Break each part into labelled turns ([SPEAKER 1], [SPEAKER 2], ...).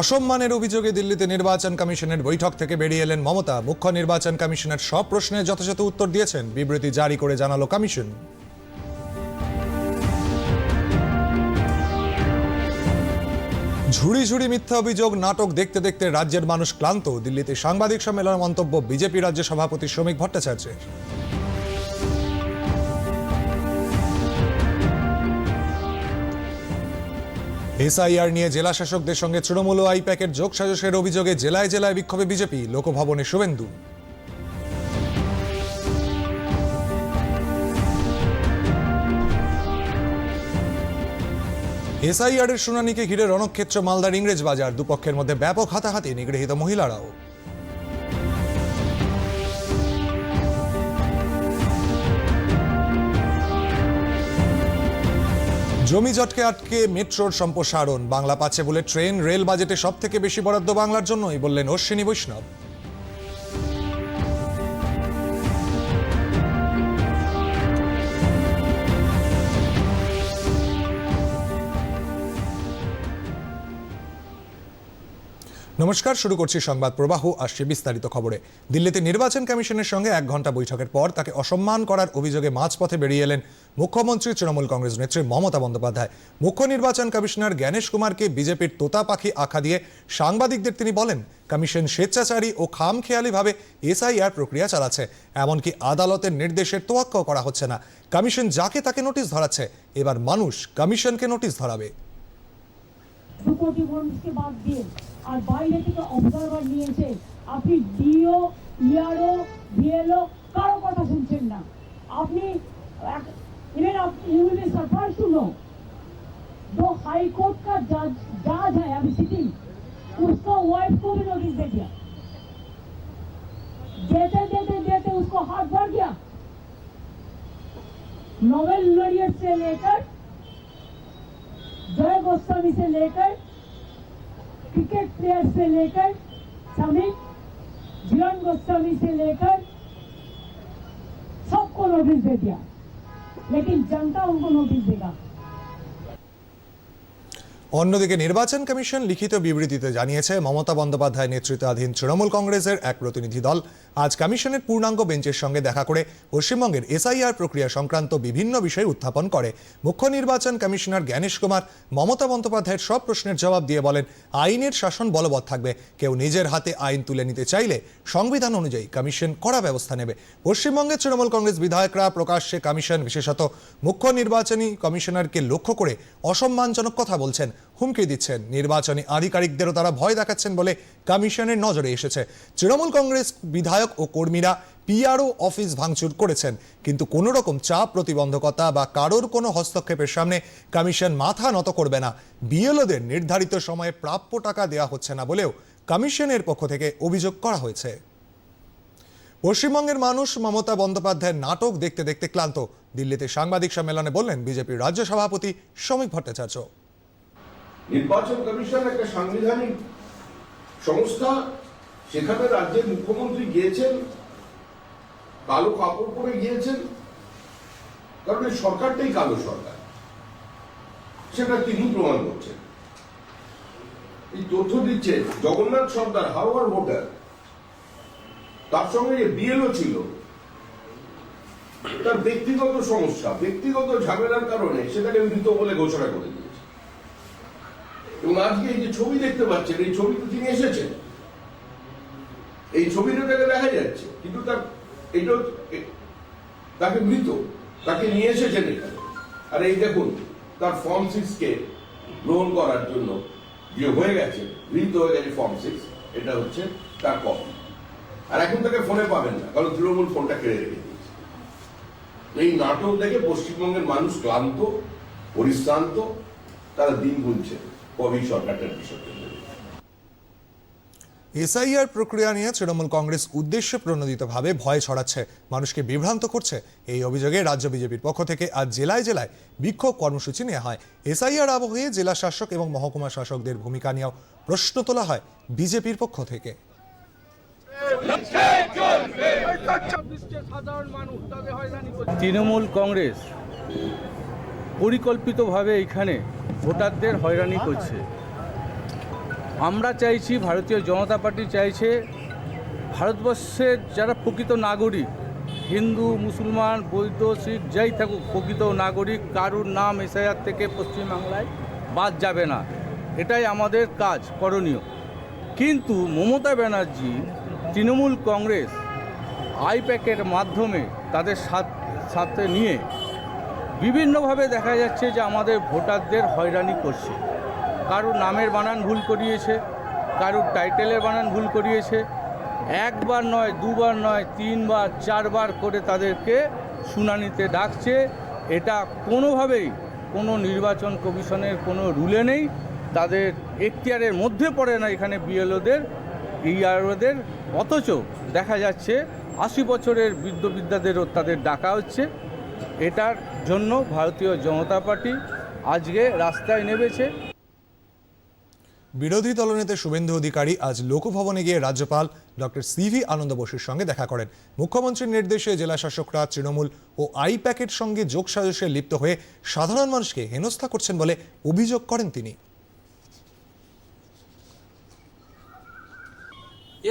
[SPEAKER 1] অসম্মানের অভিযোগে দিল্লিতে নির্বাচন কমিশনের বৈঠক থেকে বেরিয়ে এলেন মমতা। মুখ্য নির্বাচন কমিশনের সব প্রশ্নের যথাযথ উত্তর দিয়েছেন। বিবৃতি জারি করে জানালো কমিশন। ঝুড়ি ঝুড়ি মিথ্যা অভিযোগ, নাটক দেখতে দেখতে রাজ্যের মানুষ ক্লান্ত। দিল্লিতে সাংবাদিক সম্মেলনে মন্তব্য বিজেপি রাজ্য সভাপতি শ্রমিক ভট্টাচার্যের। এসআইআর নিয়ে জেলা শাসকদের সঙ্গে তৃণমূল আই আইপ্যাকের যোগ সাজসের অভিযোগে জেলায় জেলায় বিক্ষোভে বিজেপি, লোকভবনে শুভেন্দু। এসআইআর এর শুনানিকে ঘিরে রণক্ষেত্র, মালদার ইংরেজ বাজার, দুপক্ষের মধ্যে ব্যাপক হাতাহাতি, নিগৃহীত মহিলারাও। জমি জটকে আটকে মেট্রোর সম্প্রসারণ। বাংলা পাচ্ছে বলে ট্রেন, রেল বাজেটে সব থেকে বেশি বরাদ্দ বাংলার জন্যই, বললেন অশ্বিনী বৈষ্ণব। নমস্কার, শুরু করছি সংবাদ প্রবাহ, আসছে বিস্তারিত খবরে। দিল্লিতে নির্বাচন কমিশনের সঙ্গে এক ঘণ্টা বৈঠকের পর তাকে অসম্মান করার অভিযোগে মাঝপথে বেরিয়ে এলেন মুখ্যমন্ত্রী তৃণমূল কংগ্রেস নেত্রী মমতা বন্দ্যোপাধ্যায়। মুখ্য নির্বাচন কমিশনার জ্ঞানেশ কুমারকে বিজেপির তোতা পাখি আখ্যা দিয়ে সাংবাদিকদের তিনি বলেন, কমিশন স্বেচ্ছাচারী ও খামখেয়ালিভাবে এসআইআর প্রক্রিয়া চালাচ্ছে। এমনকি আদালতের নির্দেশের তোয়াক্কাও করা হচ্ছে না। কমিশন যাকে তাকে নোটিশ ধরাচ্ছে, এবার মানুষ কমিশনকে নোটিশ ধরাবে।
[SPEAKER 2] দুটোটি মানুষকে বাদ দিয়ে আর বাইরে থেকে অবজারভার নিয়েছে। আপনি ডিও ইআরও বিএলও কারও কথা শুনছেন না। আপনি even you surprise to know जो हाई कोर्ट का जज जज है अभी सिटिंग उसको वाइफ को भी नोटिस दे दिया। देते देते देते उसको हाथ भर गया नोबेल लोरियट से जय गोस्वामी से लेकर क्रिकेट प्लेयर से लेकर समीप जीवन गोस्वामी से लेकर सबको नोटिस दे दिया लेकिन जनता उनको नोटिस देगा
[SPEAKER 1] অন্যদিকে নির্বাচন কমিশন লিখিত বিবৃতিতে জানিয়েছে মমতা বন্দ্যোপাধ্যায় নেতৃত্বাধীন তৃণমূল কংগ্রেসের এক প্রতিনিধি দল আজ কমিশনের পূর্ণাঙ্গ বেঞ্চের সঙ্গে দেখা করে পশ্চিমবঙ্গের এসআইআর প্রক্রিয়া সংক্রান্ত বিভিন্ন বিষয় উত্থাপন করে। মুখ্য নির্বাচন কমিশনার জ্ঞানেশ কুমার মমতা বন্দ্যোপাধ্যায়ের সব প্রশ্নের জবাব দিয়ে বলেন, আইনের শাসন বলবৎ থাকবে। কেউ নিজের হাতে আইন তুলে নিতে চাইলে সংবিধান অনুযায়ী কমিশন কড়া ব্যবস্থা নেবে। পশ্চিমবঙ্গের তৃণমূল কংগ্রেস বিধায়করা প্রকাশ্যে কমিশন, বিশেষত মুখ্য নির্বাচনী কমিশনারকে লক্ষ্য করে অসম্মানজনক কথা বলছেন হুমকি দিচ্ছেন। নির্বাচনী আধিকারিকদেরও তারা ভয় দেখাচ্ছেন বলে কমিশনের নজরে এসেছে। তৃণমূল কংগ্রেস বিধায়ক ও কর্মীরা পিআরও অফিস ভাঙচুর করেছেন। কিন্তু কোনো রকম চাপ, প্রতিবন্ধকতা বা কারোর কোনো হস্তক্ষেপের সামনে কমিশন মাথা নত করবে না। বিএলওদের নির্ধারিত সময়ে প্রাপ্য টাকা দেওয়া হচ্ছে না বলেও কমিশনের পক্ষ থেকে অভিযোগ করা হয়েছে। পশ্চিমবঙ্গের মানুষ মমতা বন্দ্যোপাধ্যায়ের নাটক দেখতে দেখতে ক্লান্ত। দিল্লিতে সাংবাদিক সম্মেলনে বললেন বিজেপির রাজ্য সভাপতি শ্রমিক ভট্টাচার্য।
[SPEAKER 3] নির্বাচন কমিশন একটা সাংবিধানিক সংস্থা, সেখানে রাজ্যের মুখ্যমন্ত্রী গিয়েছেন, কালো কাপড় পরে গিয়েছেন, কারণ এই সরকারটাই কালো সরকার। সেটা তিনি প্রমাণ করছেন এই তথ্য দিচ্ছে জগন্নাথ সর্দার হাওয়ার ভোটার। তার সঙ্গে যে বিএলও ছিল, তার ব্যক্তিগত সমস্যা, ব্যক্তিগত ঝামেলার কারণে সেটাকে মৃত বলে ঘোষণা করে দিয়েছে। এবং আজকে এই যে ছবি দেখতে পাচ্ছেন, এই ছবিতে তিনি এসেছেন। এই ছবিটা তাকে দেখা যাচ্ছে, কিন্তু তার এটা তাকে মৃত, তাকে নিয়ে এসেছেন এখানে। আর এই দেখুন, তার ফর্ম সিক্স কে গ্রহণ করার জন্য যে হয়ে গেছে, মৃত হয়ে গেছে ফর্ম সিক্স এটা হচ্ছে তার কপি আর এখন তাকে ফোনে পাবেন না, কারণ তৃণমূল ফোনটা কেড়ে রেখে দিয়েছে। এই নাটক দেখে পশ্চিমবঙ্গের মানুষ ক্লান্ত, পরিশ্রান্ত, তারা দিন গুনছে। কবি সরকারটার বিষয়টা
[SPEAKER 1] এসআইআর প্রক্রিয়া নিয়ে তৃণমূল কংগ্রেস উদ্দেশ্য প্রণোদিতভাবে ভয় ছড়াচ্ছে মানুষকে বিভ্রান্ত করছে। এই অভিযোগে রাজ্য বিজেপির পক্ষ থেকে আজ জেলায় জেলায় বিক্ষোভ কর্মসূচি নেওয়া হয়। এসআইআর আবহে জেলা শাসক এবং মহকুমা শাসকদের ভূমিকা নিয়েও প্রশ্ন তোলা হয় বিজেপির পক্ষ থেকে।
[SPEAKER 4] তৃণমূল কংগ্রেস পরিকল্পিতভাবে এখানে ভোটারদের হয়রানি করছে।
[SPEAKER 5] আমরা চাইছি, ভারতীয় জনতা পার্টি চাইছে, ভারতবর্ষের যারা প্রকৃত নাগরিক, হিন্দু, মুসলমান, বৌদ্ধ, শিখ, যাই থাকুক, প্রকৃত নাগরিক, কারুর নাম এসআইআর থেকে পশ্চিমবাংলায় বাদ যাবে না। এটাই আমাদের কাজ, করণীয়। কিন্তু মমতা ব্যানার্জি, তৃণমূল কংগ্রেস, আইপ্যাকের মাধ্যমে তাদের সাথ- সাথে নিয়ে বিভিন্নভাবে দেখা যাচ্ছে যে আমাদের ভোটারদের হয়রানি করছে। কারুর নামের বানান ভুল করিয়েছে, কারুর টাইটেলের বানান ভুল করিয়েছে। একবার নয়, দুবার নয়, তিনবার, চারবার করে তাদেরকে শুনানিতে ডাকছে। এটা কোনোভাবেই কোনো নির্বাচন কমিশনের কোনো রুলে নেই। তাদের এখতিয়ারের মধ্যে পড়ে না এখানে বিএলওদের, ইআরওদের। অথচ দেখা যাচ্ছে আশি বছরের বৃদ্ধ বিদ্যাদেরও তাদের ডাকা হচ্ছে। এটার জন্য ভারতীয় জনতা পার্টি আজকে রাস্তায় নেমেছে।
[SPEAKER 1] বিরোধী দলনেতা শুভেন্দু অধিকারী আজ লোকভবনে গিয়ে রাজ্যপাল ডক্টর সিভি আনন্দ বোসের সঙ্গে দেখা করেন। মুখ্যমন্ত্রীর নির্দেশে জেলা শাসকরা তৃণমূল ও আইপ্যাকের সঙ্গে যোগসাজশে লিপ্ত হয়ে সাধারণ মানুষকে হেনস্থা করছেন বলে অভিযোগ করেন তিনি।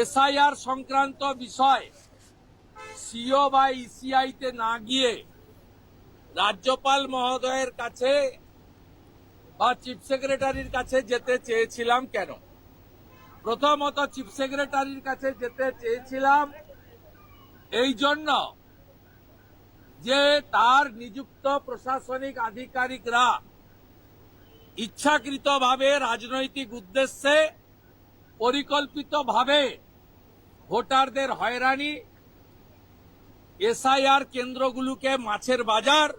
[SPEAKER 6] এসআইআর সংক্রান্ত বিষয় সিও বা ইসিআইতে না গিয়ে রাজ্যপাল মহোদয়ের কাছে বা চিফ সেক্রেটারির কাছে যেতে চেয়েছিলাম কেন? প্রথমত চিফ সেক্রেটারির কাছে যেতে চেয়েছিলাম এই জন্য যে তার নিযুক্ত প্রশাসনিক আধিকারিকরা ইচ্ছাকৃতভাবে রাজনৈতিক উদ্দেশ্যে পরিকল্পিতভাবে ভোটারদের হয়রানি, এসআইআর কেন্দ্রগুলোকে মাছের বাজার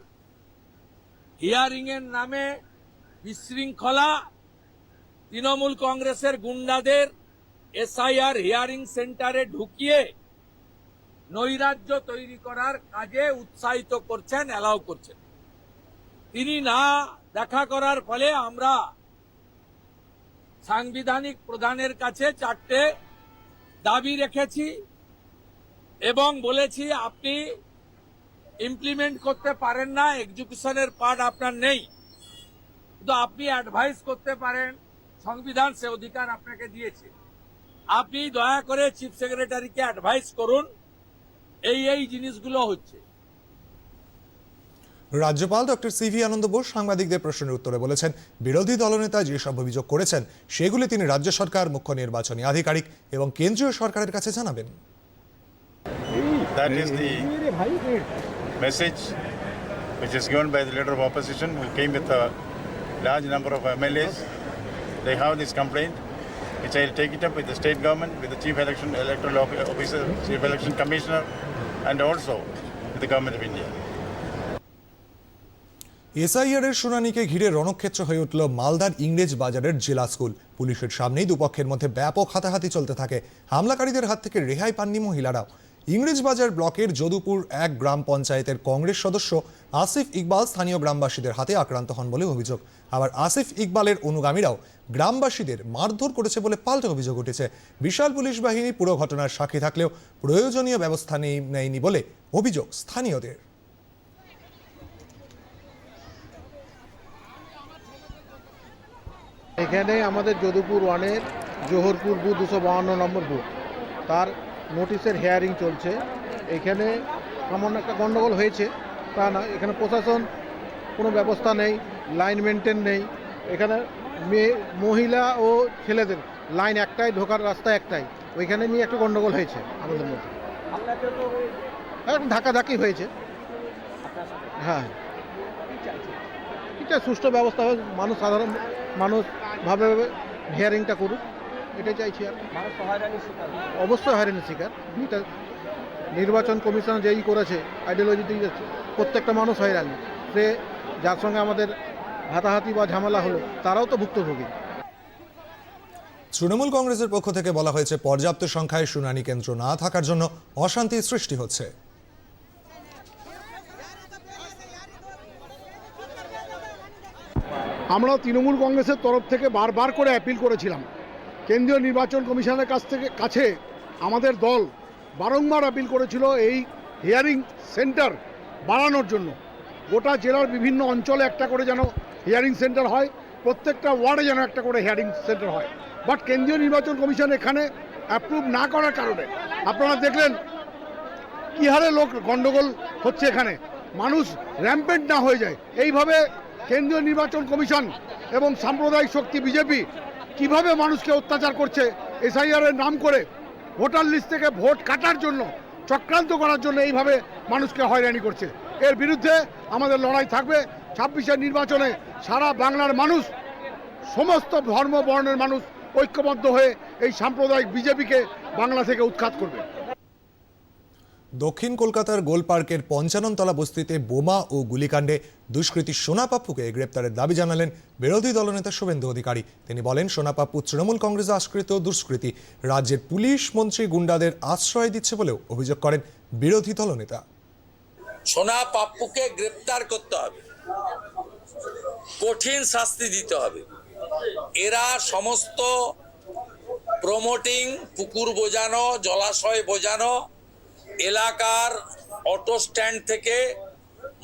[SPEAKER 6] হিয়ারিং এর নামে বিশৃঙ্খলা তৃণমূল কংগ্রেসের গুন্ডাদের এসআইআর হিয়ারিং সেন্টারে ঢুকিয়ে নৈরাজ্য তৈরি করার কাজে উৎসাহিত করছেন, অ্যালাউ করছেন। তিনি না দেখা করার ফলে আমরা সাংবিধানিক প্রধানের কাছে চারটে দাবি রেখেছি এবং বলেছি, আপনি ইমপ্লিমেন্ট করতে পারেন না এক্সিকিউশনের পার্ট আপনার নেই। কিন্তু আপনি অ্যাডভাইস করতে পারেন সংবিধান সে অধিকার আপনাকে দিয়েছে। আপনি দয়া করে চিফ সেক্রেটারিকে অ্যাডভাইস করুন এই এই জিনিসগুলো হচ্ছে।
[SPEAKER 1] রাজ্যপাল ডক্টর সিভি আনন্দ বোস সাংবাদিকদের প্রশ্নের উত্তরে বলেছেন বিরোধী দলনেতা যেসব অভিযোগ করেছেন সেগুলি তিনি রাজ্য সরকার মুখ্য নির্বাচনী আধিকারিক এবং কেন্দ্রীয় সরকারের কাছে জানাবেন।
[SPEAKER 7] That is the message which is given by the leader of opposition who came with a large number of MLAs. They have this complaint, which I will take it up with the state government, with the chief election electoral officer, chief election commissioner, and also with the government of India.
[SPEAKER 1] SIR এর শুনানিকে ঘিরে রণক্ষেত্র হয়ে উঠল মালদার ইংরেজ বাজারের জেলা school পুলিশের সামনেই দুপক্ষের মধ্যে ব্যাপক হাতাহাতি চলতে থাকে হামলাকারীদের হাত থেকে রেহাই পাননি মহিলারাও ইংরেজ বাজার ব্লকের যদুপুর এক গ্রাম পঞ্চায়েতের কংগ্রেস সদস্য আসিফ ইকবাল স্থানীয় গ্রামবাসীদের হাতে আক্রান্ত হন বলে অভিযোগ। আবার আসিফ ইকবালের অনুগামীরাও গ্রামবাসীদের মারধর করেছে বলে পাল্টা অভিযোগ উঠেছে। বিশাল পুলিশ বাহিনী পুরো ঘটনার সাক্ষী থাকলেও প্রয়োজনীয় ব্যবস্থা নেয়নি বলে অভিযোগ স্থানীয়দের।
[SPEAKER 8] এখানে আমাদের যদুপুর ওয়ানের জোহরপুর বুথ দুশো বাহান্ন নম্বর বুথ। তার নোটিশের হেয়ারিং চলছে। এখানে এমন একটা গণ্ডগোল হয়েছে তা না এখানে প্রশাসন কোনো ব্যবস্থা নেই লাইন মেনটেন নেই। এখানে মেয়ে মহিলা ও ছেলেদের লাইন একটাই ঢোকার রাস্তা একটাই। ওইখানে নিয়ে একটা গণ্ডগোল হয়েছে আমাদের মধ্যে। এখন ধাক্কাধাক্কি হয়েছে। হ্যাঁ। এটা সুষ্ঠু ব্যবস্থা হবে মানুষ সাধারণ মানুষ ভাবে ভাবে হিয়ারিংটা করুক। এটাই চাইছি আর অবশ্যই হয়রানির শিকার। এটা নির্বাচন কমিশন যেই করেছে আইডিওলজি দিয়ে যাচ্ছে প্রত্যেকটা মানুষ হয়রানি। সে যার সঙ্গে আমাদের হাতাহাতি বা ঝামেলা হলো তারাও তো ভুক্তভোগী।
[SPEAKER 1] তৃণমূল কংগ্রেসের পক্ষ থেকে বলা হয়েছে পর্যাপ্ত সংখ্যায় শুনানি কেন্দ্র না থাকার জন্য অশান্তির সৃষ্টি হচ্ছে।
[SPEAKER 9] আমরা তৃণমূল কংগ্রেসের তরফ থেকে বারবার করে অ্যাপিল করেছিলাম। কেন্দ্রীয় নির্বাচন কমিশনের কাছ থেকে কাছে আমাদের দল বারংবার আপিল করেছিল এই হিয়ারিং সেন্টার বাড়ানোর জন্য। গোটা জেলার বিভিন্ন অঞ্চলে একটা করে যেন হিয়ারিং সেন্টার হয়, প্রত্যেকটা ওয়ার্ডে যেন একটা করে হিয়ারিং সেন্টার হয়। বাট কেন্দ্রীয় নির্বাচন কমিশন এখানে অ্যাপ্রুভ না করার কারণে, আপনারা দেখলেন কি হারে লোক গন্ডগোল হচ্ছে এখানে। মানুষ র্যাম্পেন্ট না হয়ে যায়। এইভাবে কেন্দ্রীয় নির্বাচন কমিশন এবং সাম্প্রদায়িক শক্তি বিজেপি কীভাবে মানুষকে অত্যাচার করছে? এসআইআর এর নাম করে ভোটার লিস্ট থেকে ভোট কাটার জন্য, চক্রান্ত করার জন্য এইভাবে মানুষকে হয়রানি করছে। এর বিরুদ্ধে আমাদের লড়াই থাকবে। ছাব্বিশের নির্বাচনে সারা বাংলার মানুষ, সমস্ত ধর্ম বর্ণের মানুষ ঐক্যবদ্ধ হয়ে এই সাম্প্রদায়িক বিজেপিকে বাংলা থেকে উৎখাত করবে।
[SPEAKER 1] দক্ষিণ কলকাতার গোল পার্কের পঞ্চাননতলা বস্তিতে বোমা ও গুলিকাণ্ডে দুষ্কৃতী সোনা পাপ্পুকে গ্রেপ্তারের দাবি জানালেন বিরোধী দলনেতা শুভেন্দু অধিকারী। তিনি বলেন, সোনা পাপ্পু তৃণমূল কংগ্রেসে আশ্রিত দুষ্কৃতী। রাজ্যের পুলিশ মন্ত্রী গুন্ডাদের আশ্রয় দিচ্ছে বলেও অভিযোগ করেন বিরোধী দলনেতা।
[SPEAKER 4] সোনা পাপ্পুকে গ্রেপ্তার করতে হবে। কঠিন শাস্তি দিতে হবে। এরা সমস্ত প্রমোটিং পুকুর বোঝানো, জলাশয় বোঝানো এলাকার অটো স্ট্যান্ড থেকে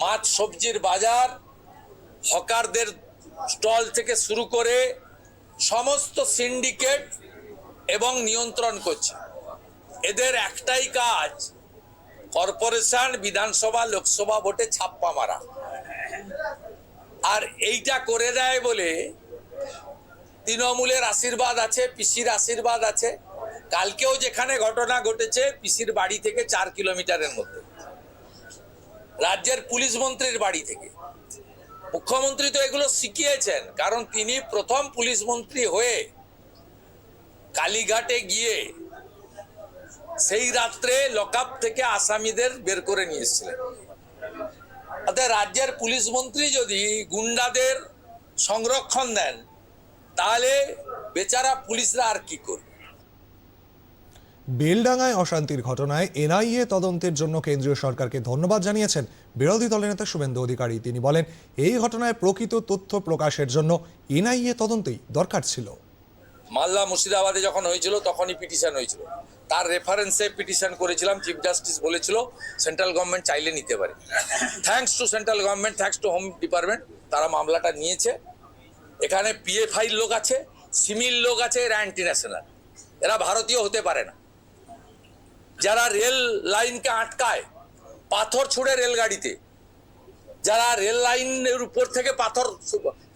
[SPEAKER 4] মাছ সবজির বাজার, হকারদের স্টল থেকে শুরু করে সমস্ত সিন্ডিকেট এবং নিয়ন্ত্রণ করছে। এদের একটাই কাজ কর্পোরেশন বিধানসভা, লোকসভা ভোটে ছাপ্পা মারা। আর এইটা করে দেয় বলে তৃণমূলের আশীর্বাদ আছে, পিসির আশীর্বাদ আছে। কালকেও যেখানে ঘটনা ঘটেছে, পিসির বাড়ি থেকে চার কিলোমিটারের মধ্যে। রাজ্যের পুলিশ মন্ত্রীর বাড়ি থেকে। মুখ্যমন্ত্রী তো এগুলো শিখিয়েছেন, কারণ তিনি প্রথম পুলিশ মন্ত্রী হয়ে কালীঘাটে গিয়ে সেই রাত্রে লকআপ থেকে আসামিদের বের করে নিয়ে এসেছিলেন। অর্থাৎ রাজ্যের পুলিশ মন্ত্রী যদি গুন্ডাদের সংরক্ষণ দেন, তাহলে বেচারা পুলিশরা আর কি করবে?
[SPEAKER 1] বেলডাঙ্গায় অশান্তির ঘটনায় এনআইএ তদন্তের জন্য কেন্দ্রীয় সরকারকে ধন্যবাদ জানিয়েছেন বিরোধী দলনেতা শুভেন্দু অধিকারী। তিনি বলেন, এই ঘটনায় প্রকৃত তথ্য প্রকাশের জন্য এনআইএ তদন্তই দরকার ছিল।
[SPEAKER 4] মালদা মুর্শিদাবাদে যখন হয়েছিল, তখনই পিটিশন হয়েছিল। তার রেফারেন্সে পিটিশন করেছিলাম চিফ জাস্টিস বলেছিল সেন্ট্রাল গভর্নমেন্ট চাইলে নিতে পারে। Thanks to central government thanks to home department তারা মামলাটা নিয়েছে। এখানে পিএফআই লোক আছে সিমিল লোক আছে, এরা অ্যান্টি ন্যাশনাল এরা ভারতীয় হতে পারে না। যারা রেল লাইনকে আটকায়, পাথর ছুড়ে রেলগাড়িতে, যারা রেল লাইনের উপর থেকে পাথর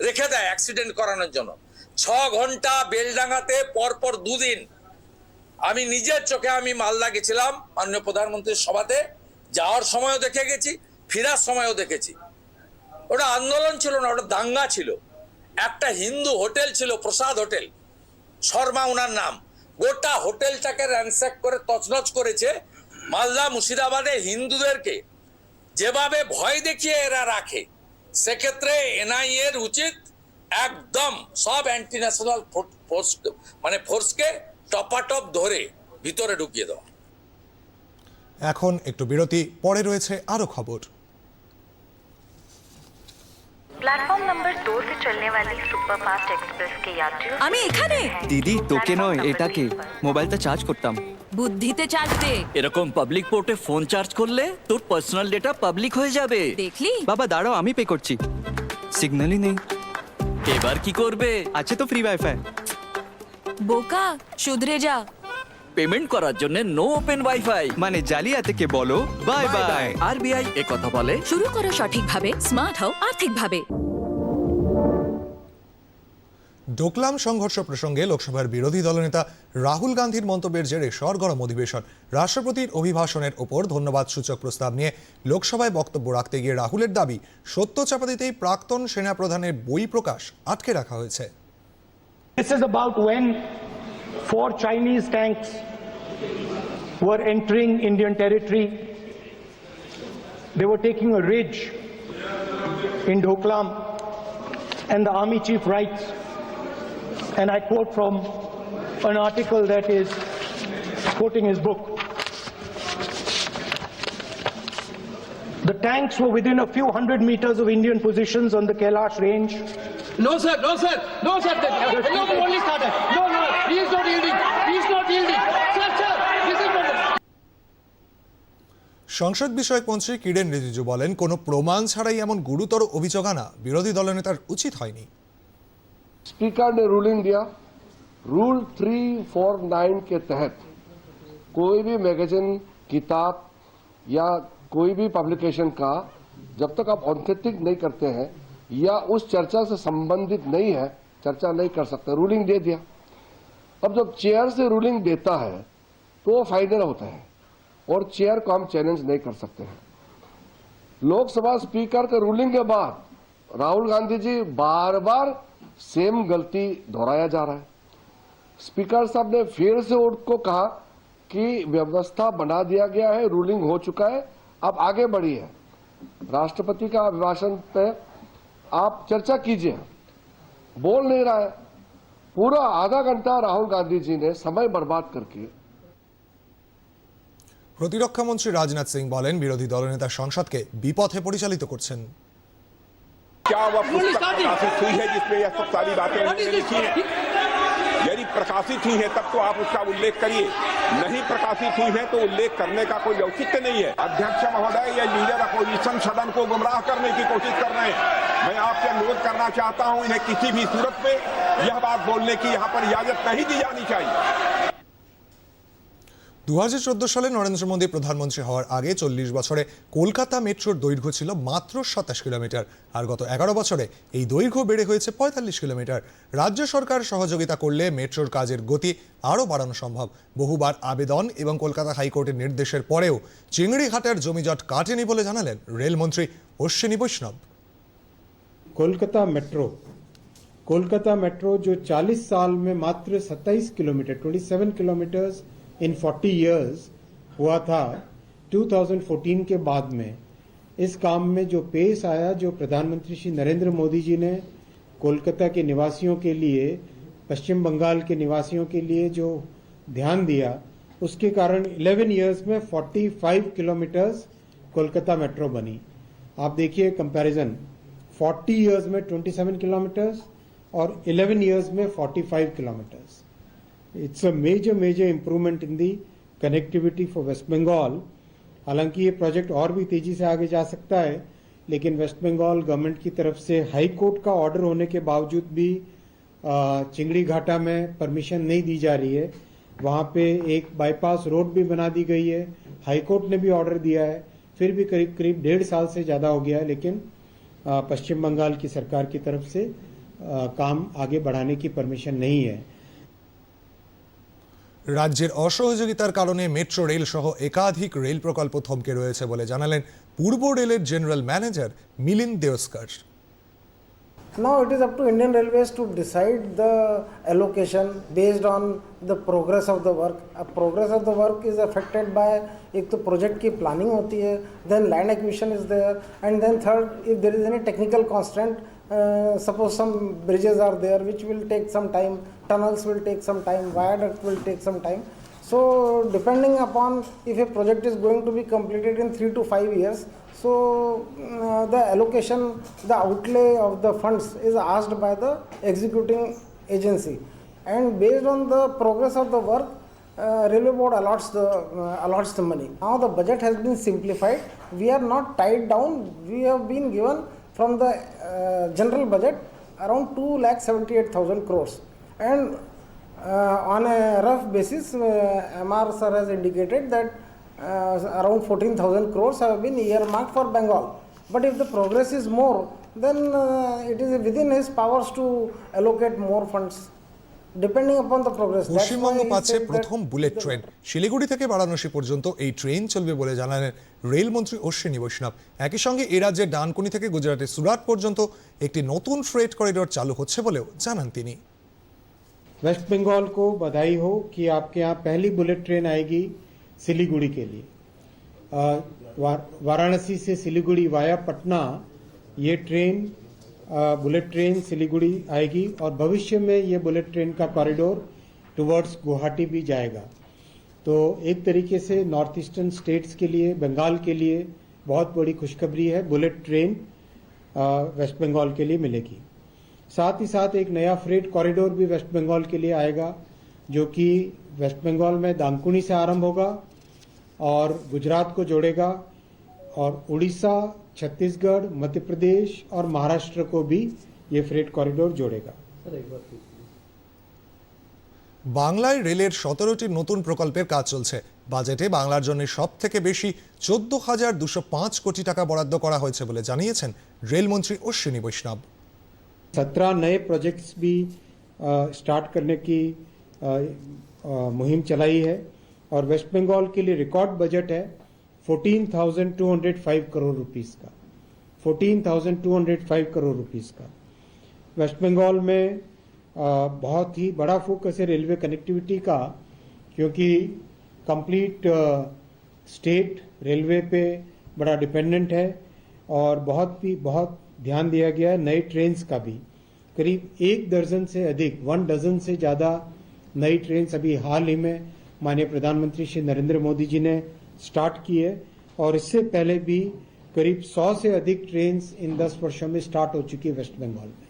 [SPEAKER 4] রেখে দেয় অ্যাক্সিডেন্ট করানোর জন্য। ছ ঘণ্টা বেলডাঙ্গাতে, পরপর দুদিন আমি নিজের চোখে আমি মালদা গেছিলাম, মাননীয় প্রধানমন্ত্রীর সভাতে। যাওয়ার সময়ও দেখে গেছি, ফেরার সময়ও দেখেছি। ওটা আন্দোলন ছিল না, ওটা দাঙ্গা ছিল। একটা হিন্দু হোটেল ছিল, প্রসাদ হোটেল। শর্মা ওনার নাম। গোটা হোটেলটাকে র্যানস্যাক করে তছনছ করেছে মালদা মুর্শিদাবাদে হিন্দুদেরকে। যেভাবে ভয় দেখিয়ে এরা রাখে, সেক্ষেত্রে এনআইএ এর উচিত একদম সব অ্যান্টি ন্যাশনাল ফোর্স মানে ফোর্সকে টপাটপ ধরে ভিতরে ঢুকিয়ে দেওয়া।
[SPEAKER 1] এখন একটু বিরতি, পরে রয়েছে আরও খবর।
[SPEAKER 10] प्लेटफॉर्म नंबर दो से चलने वाली सुपरफास्ट एक्सप्रेस के यात्रियों
[SPEAKER 11] আমি এখানে
[SPEAKER 12] দিদি তোকে নয় এটাকে মোবাইলটা চার্জ করতাম
[SPEAKER 11] বুদ্ধিতে চার্জ দে
[SPEAKER 12] এরকম পাবলিক পোর্টে ফোন চার্জ করলে তোর পার্সোনাল ডেটা পাবলিক হয়ে যাবে
[SPEAKER 11] দেখলি
[SPEAKER 12] বাবা দাঁড়াও আমি পে করছি সিগন্যালই নেই এবার কি করবে আছে তো ফ্রি ওয়াইফাই
[SPEAKER 11] বোকা শুধরে যা
[SPEAKER 12] পেমেন্ট করার জন্য নো ওপেন ওয়াইফাই মানে জালিয়াতিকে বলো বাই বাই আরবিআই এ কথা বলে।
[SPEAKER 11] শুরু করো সঠিকভাবে স্মার্ট হও আর্থিকভাবে।
[SPEAKER 1] ডোকলাম সংঘর্ষ প্রসঙ্গে লোকসভার বিরোধী দলনেতা রাহুল গান্ধীর মন্তব্যের জেরে সরগরম অধিবেশন। রাষ্ট্রপতির অভিভাষণের ওপর ধন্যবাদ সূচক প্রস্তাব নিয়ে লোকসভায় বক্তব্য রাখতে গিয়ে রাহুলের দাবি সত্য চাপা দিতেই প্রাক্তন সেনাপ্রধানের বই প্রকাশ আটকে রাখা হয়েছে।
[SPEAKER 13] This is about when four Chinese tanks were entering Indian territory. They were taking a ridge in Doklam, and the army chief writes, and I quote from an article that is quoting his book. The tanks were within a few hundred meters of Indian positions on the Kailash range.
[SPEAKER 4] No, sir, no, sir, no, sir. No, only started. No, no, he is not yielding. He is not yielding. Sir, sir, this is not.
[SPEAKER 1] সংসদ বিষয়ক মন্ত্রী কিরেন রিজিজু বলেন কোনো প্রমাণ ছাড়াই এমন গুরুতর অভিযোগ আনা বিরোধী দলনেতার উচিত হয়নি
[SPEAKER 14] স্পিকার ने रूलिंग दिया
[SPEAKER 3] रूल थ्री फोर नाइन के तहत कोई भी मैगजीन किताब या कोई भी पब्लिकेशन का जब तक आप ऑथेंटिक नहीं करते हैं या उस चर्चा से संबंधित नहीं है चर्चा नहीं कर सकते रूलिंग दे दिया अब जब चेयर से रूलिंग देता है तो वो फाइनल होता है, और चेयर को हम चैलेंज नहीं कर सकते हैं। लोकसभा स्पीकर के रूलिंग के बाद, राहुल गांधी जी बार बार सेम गलती दोहराया जा रहा है। स्पीकर साहब ने फिर से उनको कहा कि व्यवस्था बना दिया गया है रूलिंग हो चुका है, अब आगे बढ़िए। राष्ट्रपति का अभिभाषण पे आप चर्चा कीजिए। बोल नहीं रहा है। पूरा आधा घंटा राहुल गांधी जी ने समय बर्बाद करके
[SPEAKER 1] প্রতিরক্ষামন্ত্রী রাজনাথ সিং বলেন বিরোধী দলনেতা সংসদকে বিপথে পরিচালিত করছেন
[SPEAKER 13] क्या वह पुस्तक प्रकाशित हुई है जिसमें यह सब सारी बातें उन्होंने लिखी हैं यदि प्रकाशित हुई है, तब तो आप उसका उल्लेख करिए। नहीं प्रकाशित हुई है तो उल्लेख करने का कोई औचित्य नहीं है। अध्यक्ष महोदय, या लीडर अपोजिशन सदन को गुमराह करने की कोशिश कर रहे हैं। मैं आपसे अनुरोध करना चाहता हूँ, इन्हें किसी भी सूरत में यह बात बोलने की यहाँ पर इजाज़त नहीं दी जानी चाहिए।
[SPEAKER 1] দু সালে নরেন্দ্র মোদী প্রধানমন্ত্রী হওয়ার আগে চল্লিশ বছরে কলকাতা মেট্রোর দৈর্ঘ্য ছিল মাত্র সাতাশ কিলোমিটার আর গত এগারো বছরে এই দৈর্ঘ্য বেড়ে হয়েছে পঁয়তাল্লিশ কিলোমিটার রাজ্য সরকার সহযোগিতা করলে মেট্রোর কাজের গতি আরও বাড়ানো সম্ভব বহুবার আবেদন এবং কলকাতা হাইকোর্টের নির্দেশের পরেও চিংড়িঘাটের জমিজট কাটেনি বলে জানালেন রেলমন্ত্রী অশ্বিনী বৈষ্ণব
[SPEAKER 13] कोलकाता मेट्रो कोलकाता मेट्रो जो 40 साल में मात्र 27 किलोमीटर 27 किलोमीटर in 40 years हुआ था 2014 के बाद में। इस काम में जो पेश आया, जो प्रधानमंत्री श्री नरेंद्र मोदी जी ने कोलकाता के निवासियों के लिए, पश्चिम बंगाल के निवासियों के लिए जो ध्यान दिया, उसके कारण 11 इयर्स में 45 किलोमीटर्स कोलकाता मेट्रो बनी। आप देखिए कंपैरिजन 40 इयर्स में 27 किलोमीटर्स और 11 इयर्स में 45 kilometres it's a major major improvement in the connectivity for West Bengal हालाँकि ये प्रोजेक्ट और भी तेज़ी से आगे जा सकता है, लेकिन वेस्ट बंगाल गवर्नमेंट की तरफ़ से हाई कोर्ट का ऑर्डर होने के बावजूद भी चिंगड़ी घाटा में परमिशन नहीं दी जा रही है। वहाँ पे एक बाईपास रोड भी बना दी गई है। हाई कोर्ट ने भी ऑर्डर दिया है। फिर भी करीब करीब डेढ़ साल से ज़्यादा हो गया है, लेकिन पश्चिम बंगाल की सरकार की तरफ़ से काम आगे बढ़ाने की परमिशन नहीं है।
[SPEAKER 1] রাজ্যের অসহযোগিতার কারণে মেট্রো রেল সহ একাধিক রেল প্রকল্প থমকে রয়েছে বলে জানালেন পূর্ব রেলের general manager Milind Deoskar
[SPEAKER 15] Now it is up to Indian Railways to decide the allocation based on the progress of the work. A progress of the work is affected by एक तो project की planning होती है then land acquisition is there and then third if there is any technical constant suppose some bridges are there which will take some time tunnels will take some time, viaduct will take some time. So depending upon if a project is going to be completed in three to five years, so mm, uh, the allocation, the outlay of the funds is asked by the executing agency, and based on the progress of the work, uh, railway board allots the uh, allots the money. Now the budget has been simplified. We are not tied down. We have been given from the uh, general budget around two lakh seventy eight thousand crores. And uh, on a rough basis, uh, MR sir has indicated that uh, around 14,000 crores have been earmarked for Bengal. But if the progress is more, then uh, it is within his powers to allocate more funds, depending upon the progress. Paschimbanga
[SPEAKER 1] পাচ্ছে প্রথম bullet train Siliguri থেকে বারাণসী পর্যন্ত এই train চলবে বলে জানালেন রেলমন্ত্রী অশ্বিনী বৈষ্ণব একই সঙ্গে এ রাজ্যের ডানকুনি থেকে গুজরাটের সুরাট পর্যন্ত একটি নতুন ফ্রেট করিডোর চালু হচ্ছে বলেও জানান তিনি
[SPEAKER 13] वेस्ट बंगाल को बधाई हो कि आपके यहाँ पहली बुलेट ट्रेन आएगी सिलीगुड़ी के लिए। वाराणसी से सिलीगुड़ी वाया पटना, ये ट्रेन बुलेट ट्रेन सिलीगुड़ी आएगी और भविष्य में ये बुलेट ट्रेन का कॉरिडोर टुवर्ड्स गुवाहाटी भी जाएगा। तो एक तरीके से नॉर्थ ईस्टर्न स्टेट्स के लिए, बंगाल के लिए बहुत बड़ी खुशखबरी है, बुलेट ट्रेन वेस्ट बंगाल के लिए मिलेगी। साथ ही साथ एक नया फ्रेट कॉरिडोर भी वेस्ट बंगाल के लिए आएगा जो कि वेस्ट बंगाल में दामकुनी से आरंभ होगा और गुजरात को जोड़ेगा और उड़ीसा छत्तीसगढ़ मध्य प्रदेश और महाराष्ट्र को भी ये फ्रेट कॉरिडोर जोड़ेगा
[SPEAKER 1] বাংলায় রেলের সতেরোটি নতুন প্রকল্পের কাজ চলছে বাজেটে বাংলার জন্য সব থেকে বেশি চোদ্দ হাজার দুশো পাঁচ কোটি টাকা বরাদ্দ করা হয়েছে বলে জানিয়েছেন রেলমন্ত্রী অশ্বিনী বৈষ্ণব
[SPEAKER 13] सत्रह नए प्रोजेक्ट्स भी स्टार्ट करने की मुहिम चलाई है और वेस्ट बंगाल के लिए रिकॉर्ड बजट है 14,205 करोड़ रुपीस का। 14,205 करोड़ रुपीस का। वेस्ट बंगाल में बहुत ही बड़ा फोकस है रेलवे कनेक्टिविटी का क्योंकि कंप्लीट स्टेट रेलवे पे बड़ा डिपेंडेंट है और बहुत भी बहुत ध्यान दिया गया है, नई ट्रेन का भी। करीब एक दर्जन से अधिक वन डजन से ज़्यादा नई ट्रेन अभी हाल ही में माननीय प्रधानमंत्री श्री नरेंद्र मोदी जी ने स्टार्ट की है और इससे पहले भी करीब सौ से अधिक ट्रेन इन दस वर्षों में स्टार्ट हो चुकी है वेस्ट बंगाल में।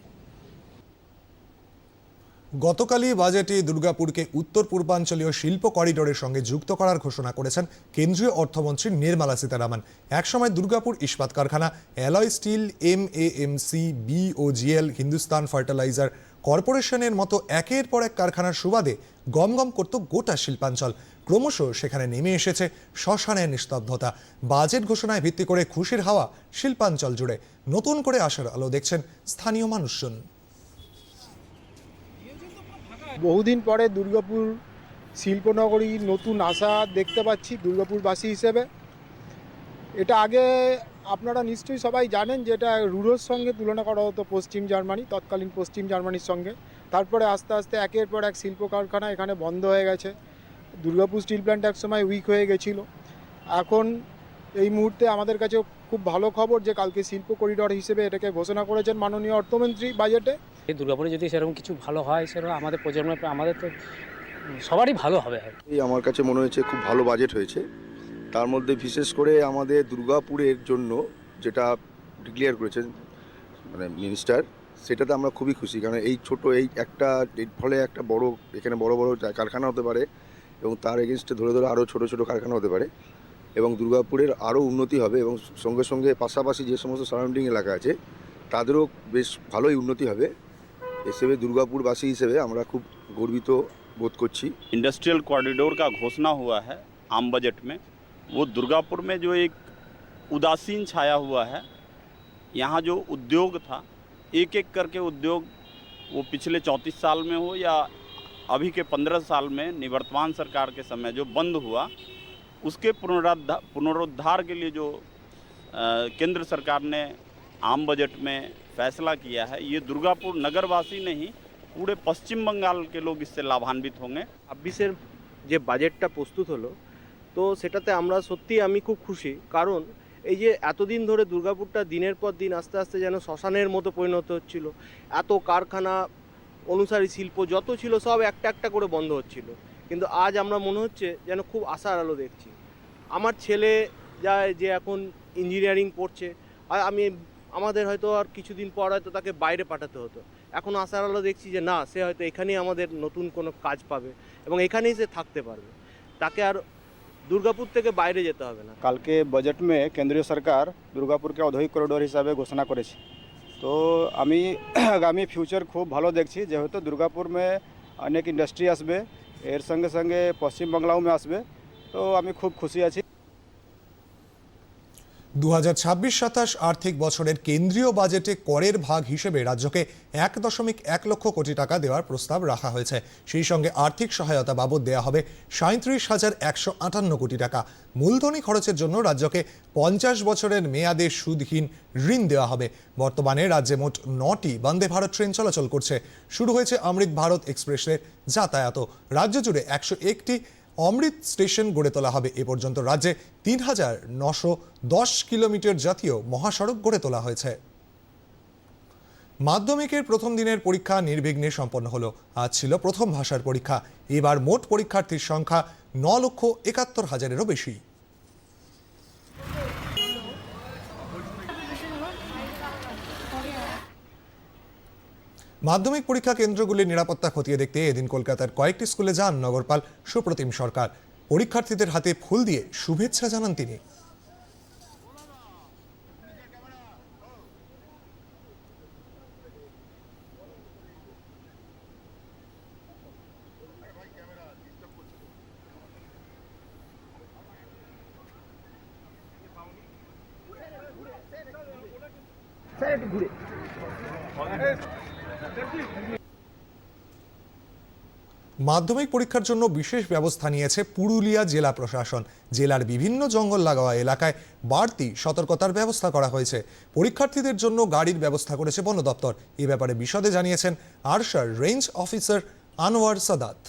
[SPEAKER 1] গতকালই বাজেটে দুর্গাপুরকে উত্তর পূর্বাঞ্চলীয় শিল্প করিডোরের সঙ্গে যুক্ত করার ঘোষণা করেছেন কেন্দ্রীয় অর্থমন্ত্রী নির্মলা সীতারামন। একসময় দুর্গাপুর ইস্পাত কারখানা, alloy steel M A M C B O GL Hindustan fertiliser কর্পোরেশনের মতো একের পর এক কারখানার সুবাদে গমগম করত গোটা শিল্পাঞ্চল। ক্রমশ সেখানে নেমে এসেছে শ্মশানের নিস্তব্ধতা। বাজেট ঘোষণায় ভিত্তি করে খুশির হাওয়া শিল্পাঞ্চল জুড়ে। নতুন করে আসার আলো দেখছেন স্থানীয় মানুষজন।
[SPEAKER 15] বহুদিন পরে দুর্গাপুর শিল্পনগরী নতুন আশা দেখতে পাচ্ছি দুর্গাপুরবাসী হিসেবে। এটা আগে আপনারা নিশ্চয়ই সবাই জানেন যে এটা রুরোর সঙ্গে তুলনা করা হতো পশ্চিম জার্মানি, তৎকালীন পশ্চিম জার্মানির সঙ্গে। তারপরে আস্তে আস্তে একের পর এক শিল্প কারখানা এখানে বন্ধ হয়ে গেছে। দুর্গাপুর স্টিল প্ল্যান্ট এক সময় উইক হয়ে গেছিল। এখন এই মুহূর্তে আমাদের কাছে খুব ভালো খবর যে কালকে শিল্প করিডর হিসেবে এটাকে ঘোষণা করেছেন মাননীয় অর্থমন্ত্রী বাজেটে।
[SPEAKER 14] এই দুর্গাপুরে যদি সেরকম কিছু ভালো হয়, সেরকম আমাদের প্রজন্মের আমাদের তো সবারই ভালো হবে
[SPEAKER 16] এই আমার কাছে মনে হয়েছে খুব ভালো বাজেট হয়েছে। তার মধ্যে বিশেষ করে আমাদের দুর্গাপুরের জন্য যেটা ডিক্লেয়ার করেছেন মানে মিনিস্টার সেটাতে আমরা খুবই খুশি। কারণ এই ছোট, এই একটা, এর ফলে একটা বড়, এখানে বড় বড় কারখানা হতে পারে এবং তার এগেনস্টে ধরে ধরে আরও ছোট ছোট কারখানা হতে পারে এবং দুর্গাপুরের আরও উন্নতি হবে এবং সঙ্গে সঙ্গে পাশাপাশি যে সমস্ত সারাউন্ডিং এলাকা আছে, তাদেরও বেশ ভালোই উন্নতি হবে। হিসেবে দুর্গাপুরবাসী হিসেবে আমরা খুব গর্বিত বোধ করছি
[SPEAKER 17] इंडस्ट्रियल कॉरिडोर का घोषणा हुआ है आम बजट में वो दुर्गापुर में जो एक उदासीन छाया हुआ है यहाँ जो उद्योग था एक एक करके उद्योग वो पिछले चौंतीस साल में हो या अभी के पंद्रह साल में निवर्तमान सरकार के समय जो बंद हुआ उसके पुनरुद्धार पुनरुद्धार के लिए जो अ, केंद्र सरकार ने आम बजट में फैसला किया है ये दुर्गापुर नगरवासी नहीं पूरे पश्चिम बंगाल के लोग इससे लाभान्वित होंगे
[SPEAKER 15] ছাব্বিশের যে বাজেটটা প্রস্তুত হলো তো সেটাতে আমরা সত্যি আমি খুব খুশি কারণ এই যে এতদিন ধরে দুর্গাপুরটা দিনের পর দিন আস্তে আস্তে যেন শ্মশানের মতো পরিণত হচ্ছিল এত কারখানা অনুসারী শিল্প যত ছিল সব একটা একটা করে বন্ধ হচ্ছিল কিন্তু আজ আমরা মনে হচ্ছে যেন খুব আশার আলো দেখছি আমার ছেলে যা যে এখন ইঞ্জিনিয়ারিং পড়ছে আর আমি আমাদের হয়তো আর কিছুদিন পর হয়তো তাকে বাইরে পাঠাতে হতো। এখন আশার আলো দেখছি যে না, সে হয়তো এখানেই আমাদের নতুন কোনো কাজ পাবে এবং এখানেই সে থাকতে পারবে। তাকে আর দুর্গাপুর থেকে বাইরে যেতে হবে না।
[SPEAKER 13] কালকে বাজেট মে কেন্দ্রীয় সরকার দুর্গাপুরকে ঔদ্যোগিক করিডোর হিসাবে ঘোষণা করেছে। তো আমি আগামী ফিউচার খুব ভালো দেখছি, যেহেতু দুর্গাপুর মে অনেক ইন্ডাস্ট্রি আসবে, এর সঙ্গে সঙ্গে পশ্চিমবাংলাও মে আসবে। তো আমি খুব খুশি আছি।
[SPEAKER 1] দু হাজার ছাব্বিশ সাতাশ আর্থিক বছরের কেন্দ্রীয় বাজেটে করের ভাগ হিসেবে রাজ্যকে এক দশমিক এক লক্ষ কোটি টাকা দেওয়ার প্রস্তাব রাখা হয়েছে। সেই সঙ্গে আর্থিক সহায়তা বাবদ দেওয়া হবে সাঁত্রিশ হাজার একশো আটান্ন কোটি টাকা। মূলধনী খরচের জন্য রাজ্যকে পঞ্চাশ বছরের মেয়াদে সুদহীন ঋণ দেওয়া হবে। বর্তমানে রাজ্যে মোট নটি বন্দে ভারত ট্রেন চলাচল করছে। শুরু হয়েছে অমৃত ভারত এক্সপ্রেসের যাতায়াত রাজ্য জুড়ে একশো একটি অমৃত স্টেশন গড়ে তোলা হবে। এ পর্যন্ত রাজ্যে তিন হাজার নশো দশ কিলোমিটার জাতীয় মহাসড়ক গড়ে তোলা হয়েছে। মাধ্যমিকের প্রথম দিনের পরীক্ষা নির্বিঘ্নে সম্পন্ন হলো। আজ ছিল প্রথম ভাষার পরীক্ষা। এবার মোট পরীক্ষার্থীর সংখ্যা ন লক্ষ একাত্তর হাজারেরও বেশি। মাধ্যমিক পরীক্ষা কেন্দ্রগুলির নিরাপত্তা খতিয়ে দেখতে এদিন কলকাতার কয়েকটি স্কুলে যান নগরপাল সুপ্রতিম সরকার। পরীক্ষার্থীদের হাতে ফুল দিয়ে শুভেচ্ছা জানান তিনি। ঘুরে। মাধ্যমিক পরীক্ষার জন্য বিশেষ ব্যবস্থা নিয়েছে পুরুলিয়া জেলা প্রশাসন। জেলার বিভিন্ন জঙ্গল লাগাওয়া এলাকায় বাড়তি সতর্কতার ব্যবস্থা করা হয়েছে। পরীক্ষার্থীদের জন্য গাড়ির ব্যবস্থা করেছে বন দপ্তর এ ব্যাপারে বিশদে জানিয়েছেন আরশার রেঞ্জ অফিসার আনোয়ার সাদাত।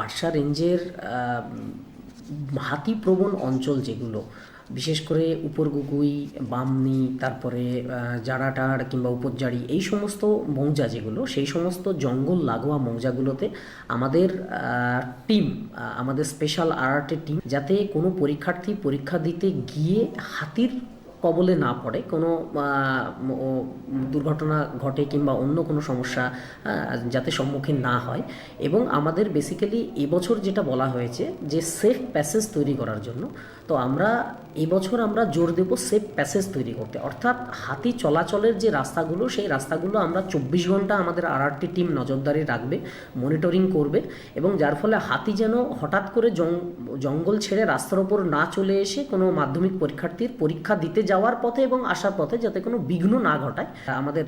[SPEAKER 14] আরশা রেঞ্জের হাতিপ্রবণ অঞ্চল যেগুলো, বিশেষ করে উপরগুগুই, বামনি, তারপরে জারাটার কিংবা উপরজারি এই সমস্ত মৌজা যেগুলো, সেই সমস্ত জঙ্গল লাগোয়া মৌজাগুলোতে আমাদের টিম আমাদের স্পেশাল আর্টের টিম যাতে কোনো পরীক্ষার্থী পরীক্ষা দিতে গিয়ে হাতির কবলে না পড়ে, কোনো দুর্ঘটনা ঘটে কিংবা অন্য কোনো সমস্যা যাতে সম্মুখীন না হয়। এবং আমাদের বেসিক্যালি এবছর যেটা বলা হয়েছে যে সেফ প্যাসেজ তৈরি করার জন্য তো আমরা এবছর আমরা জোর দেব সেফ প্যাসেজ তৈরি করতে। অর্থাৎ হাতি চলাচলের যে রাস্তাগুলো, সেই রাস্তাগুলো আমরা চব্বিশ ঘণ্টা আমাদের আরআরটি টিম নজরদারি রাখবে মনিটরিং করবে এবং যার ফলে হাতি যেন হঠাৎ করে জঙ্গল ছেড়ে রাস্তার ওপর না চলে এসে কোনো মাধ্যমিক পরীক্ষার্থীর পরীক্ষা দিতে যাওয়ার পথে এবং আসার পথে যাতে কোনো বিঘ্ন না ঘটায়, আমাদের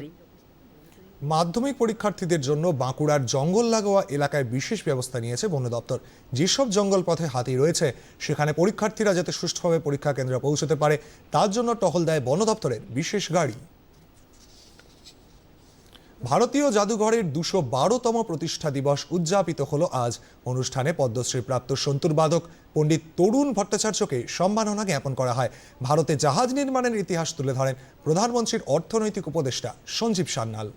[SPEAKER 1] মাধ্যমিক পরীক্ষার্থীদের জন্য বাঁকুড়ার জঙ্গল লাগোয়া এলাকায় বিশেষ ব্যবস্থা নিয়েছে বন দপ্তর। যেসব জঙ্গল পথে হাতি রয়েছে, সেখানে পরীক্ষার্থীরা যাতে সুষ্ঠুভাবে পরীক্ষা কেন্দ্রে পৌঁছতে পারে, তার জন্য টহল দেয় বন দপ্তরের বিশেষ গাড়ি। ভারতীয় জাদুঘরের দুশো বারোতম প্রতিষ্ঠা দিবস উদযাপিত হলো আজ। অনুষ্ঠানে পদ্মশ্রী প্রাপ্ত সন্তুর বাদক পণ্ডিত তরুণ ভট্টাচার্যকে সম্মাননা জ্ঞাপন করা হয়। ভারতে জাহাজ নির্মাণের ইতিহাস তুলে ধরেন প্রধানমন্ত্রীর অর্থনৈতিক উপদেষ্টা Sanjeev Sanyal.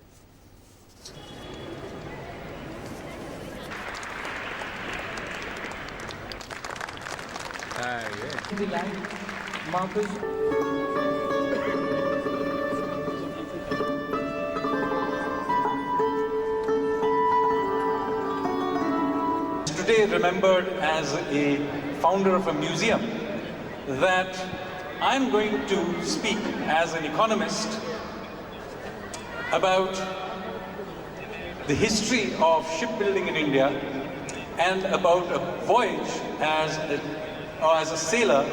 [SPEAKER 13] Today remembered as a founder of a museum that I'm going to speak as an economist about the history of shipbuilding in India and about a voyage as a, or as a sailor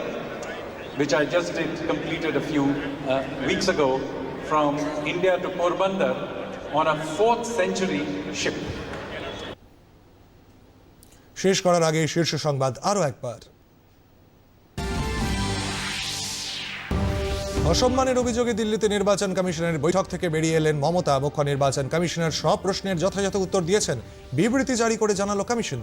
[SPEAKER 13] which I just did completed a few uh, weeks ago from India to Porbandar on a 4th century ship.
[SPEAKER 1] শেষ করার আগে শীর্ষ সংবাদ আরও একবার। অসম্মানের অভিযোগে দিল্লিতে নির্বাচন কমিশনের বৈঠক থেকে বেরিয়ে এলেন মমতা মুখ্য নির্বাচন কমিশনার। সব প্রশ্নের যথাযথ উত্তর দিয়েছেন। বিবৃতি জারি করে জানালো কমিশন।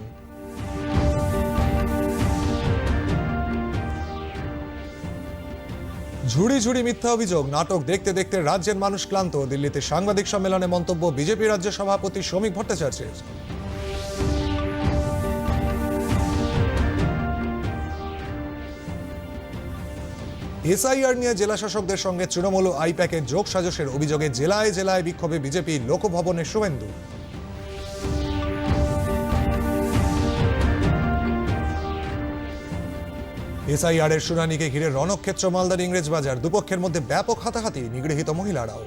[SPEAKER 1] ঝুড়ি ঝুড়ি মিথ্যা অভিযোগ, নাটক দেখতে দেখতে রাজ্যের মানুষ ক্লান্ত। দিল্লিতে সাংবাদিক সম্মেলনে মন্তব্য বিজেপি রাজ্য সভাপতি শ্রমিক ভট্টাচার্যের। এসআইআর নিয়ে জেলা শাসকদের সঙ্গে তৃণমূল আইপ্যাকের যোগ সাজসের অভিযোগে জেলায় জেলায় বিক্ষোভে বিজেপি লোকভবনে শুভেন্দু। এসআইআর এর শুনানিকে ঘিরে রণক্ষেত্র, মালদার ইংরেজ বাজার দুপক্ষের মধ্যে ব্যাপক হাতাহাতি, নিগৃহীত মহিলারাও।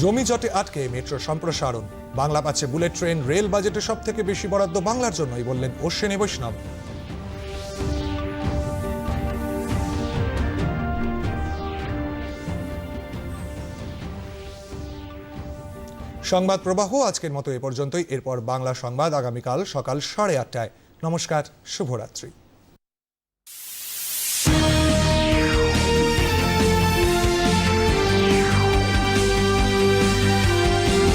[SPEAKER 1] জমি জটে আটকে মেট্রো সম্প্রসারণ। বাংলা পাচ্ছে বুলেট ট্রেন, রেল বাজেটে সব থেকে বেশি বরাদ্দ বাংলার জন্যই বললেন অশ্বিনী বৈষ্ণব। সংবাদ প্রবাহ আজকের মতো এ পর্যন্তই। এরপর বাংলা সংবাদ আগামীকাল সকাল সাড়ে আটটায়। নমস্কার, শুভরাত্রি।